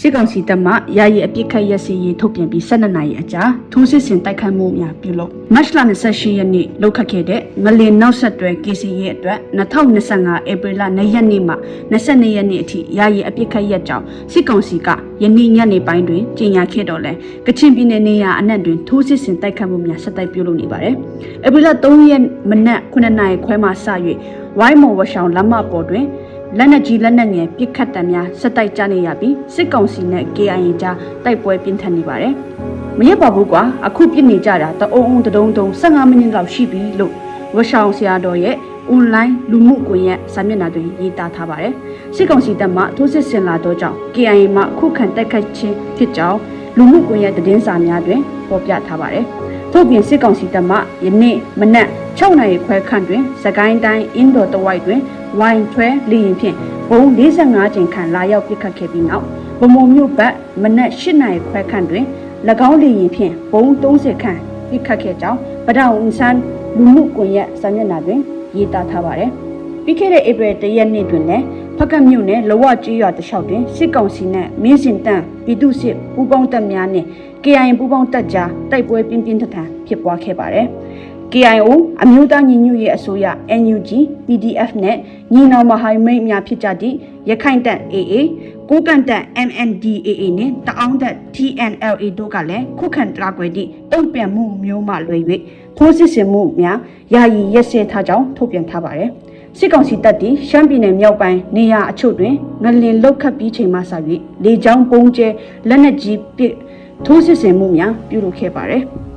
စစ်ကောင်စီတပ်မှယာယီအပြစ်ခတ်ရက်စီရေးထုတ်ပြန်ပြီး12နာရီအကြာထိုးစစ်ဆင်တိုက်ခိုက်မှုများပြုလုပ်မတ်လ28ရက်နေ့လောက်ခတ်ခဲ့တဲ့ငလင်နောက်ဆက်တွဲ KC ရဲ့အတွက်2025ဧပြီလ2ရက်နေ့မှ22ရက်နေ့အထိယာယီအပြစ်ခတ်ရက်ကြောင်းစစ်ကောင်စီကယနေ့ညနေပိုင်းတွင်ကြေညာခဲ့တော့လဲကချင်ပြည်နယ်နေရာအနှံ့တွင်ထိုးစစ်ဆင်တိုက်ခိုက်မှုများဆက်တိုက်ပြုလုပ်နေပါတယ်ဧပြီလ3ရက်မနက်9နာရီခွဲမှစ၍ဝိုင်းမော်ဝရှောင်းလမ်းမပေါ်တွင် လက်နက်ကြီးလက်နက်ငယ်ပစ်ခတ်တံများဆက်တိုက်ကြနေရပြီးစစ်ကောင်စီနဲ့ KIA ကြားတိုက်ပွဲပြင်းထန်နေပါတယ်။မရပါဘူးကွာအခုပြစ်နေကြတာတအုံအုံတဒုံတုံ15မိနစ်လောက်ရှိပြီလို့ဝရှောင်းဆရာတော်ရဲ့ online လူမှုကွန်ရက်စာမျက်နှာတွင်ရေးသားထားပါတယ်။စစ်ကောင်စီတပ်မှထိုးစစ်ဆင်လာသောကြောင့် KIA မှခုခံတိုက်ခိုက်ခြင်းဖြစ်ကြောင်းလူမှုကွန်ရက်သတင်းစာများတွင်ဖော်ပြထားပါတယ်။ထို့ပြင်စစ်ကောင်စီတပ်မှယနေ့မနက် 6နာရီခွဲခန့်တွင်စကိုင်းတိုင်းအင်းတော်တဝိုက်တွင်ဝိုင်ထွဲလေရင်ဖြင့်ဘုံ45ကျင်ခန့်လာရောက်ပစ်ခတ်ခဲ့ပြီးနောက်ဗမုံမြို့ဘက်မနက်8နာရီခွဲခန့်တွင်၎င်းလေရင်ဖြင့်ဘုံ30ခန့်ပစ်ခတ်ခဲ့ကြောင်းဗဒောင်အွန်ဆန်လူမှုကွန်ရက်စာမျက်နှာတွင်ရေးသားထားပါတယ်။ပြီးခဲ့တဲ့ဧပြီ၁ရက်နေ့တွင်လည်းဖက်ကတ်မြို့နယ်လဝကျေးရွာတလျှောက်တွင်စစ်ကောင်စီနှင့်မင်းစင်တန်းပြည်သူ့စစ်ပူးပေါင်းတပ်များနှင့် KIA ပူးပေါင်းတပ်ကြားတိုက်ပွဲပြင်းပြင်းထန်ထန်ဖြစ်ပွားခဲ့ပါတယ်။ KIO အမျိုးသားညီညွတ်ရေးအစိုးရ NUG PDF နဲ့ညီနောင်မဟာမိတ်များဖြစ်ကြသည့်ရခိုင်တပ် AA ကိုကန့်တပ် MNDAA နဲ့တအောင်းတပ် TNLA တို့ကလည်းခုခံတိုက်ပွဲသည့်တုံ့ပြန်မှုမျိုးမှလွယ်၍ထိုးစစ်ဆင်မှုများယာယီရက်စဲထားကြောင်းထုတ်ပြန်ထားပါတယ်။စစ်ကောင်စီတပ်သည်ရှမ်းပြည်နယ်မြောက်ပိုင်းနေရာအချို့တွင်ငလင်လုတ်ခတ်ပြီးချိန်မှစ၍လေကြောင်းပုံကျဲလက်နက်ကြီးပစ်ထိုးစစ်ဆင်မှုများပြုလုပ်ခဲ့ပါတယ်။